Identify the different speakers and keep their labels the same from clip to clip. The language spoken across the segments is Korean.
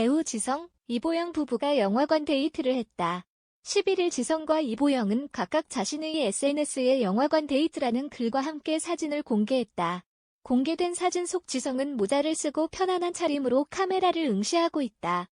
Speaker 1: 배우 지성, 이보영 부부가 영화관 데이트를 했다. 11일 지성과 이보영은 각각 자신의 SNS에 영화관 데이트라는 글과 함께 사진을 공개했다. 공개된 사진 속 지성은 모자를 쓰고 편안한 차림으로 카메라를 응시하고 있다.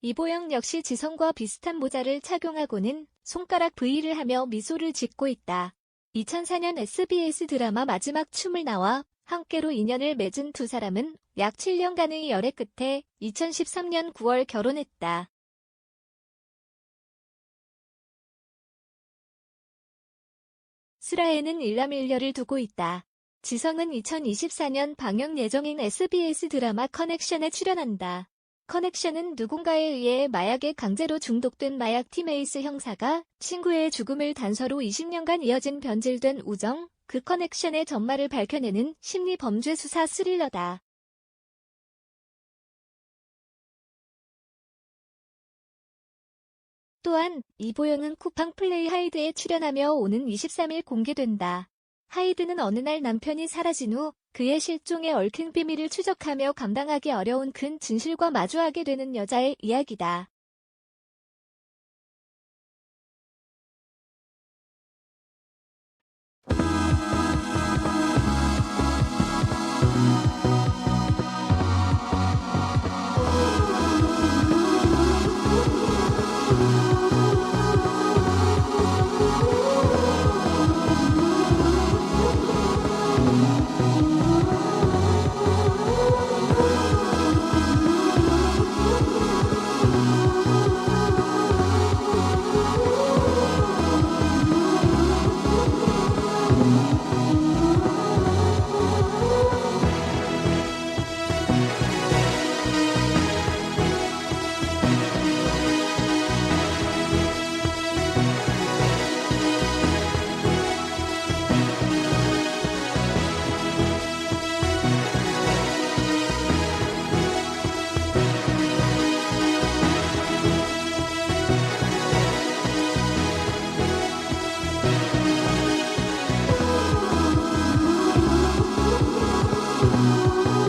Speaker 1: 이보영 역시 지성과 비슷한 모자를 착용하고는 손가락 V를 하며 미소를 짓고 있다. 2004년 SBS 드라마 마지막 춤을 나와 함께로 인연을 맺은 두 사람은 약 7년간의 열애 끝에 2013년 9월 결혼했다. 슬아에는 일남일녀를 두고 있다. 지성은 2024년 방영 예정인 SBS 드라마 커넥션에 출연한다. 커넥션은 누군가에 의해 마약에 강제로 중독된 마약 티메이스 형사가 친구의 죽음을 단서로 20년간 이어진 변질된 우정, 그 커넥션의 전말을 밝혀내는 심리 범죄 수사 스릴러다. 또한 이보영은 쿠팡 플레이 하이드에 출연하며 오는 23일 공개된다. 하이드는 어느 날 남편이 사라진 후 그의 실종에 얽힌 비밀을 추적하며 감당하기 어려운 큰 진실과 마주하게 되는 여자의 이야기다.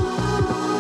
Speaker 1: Ooh.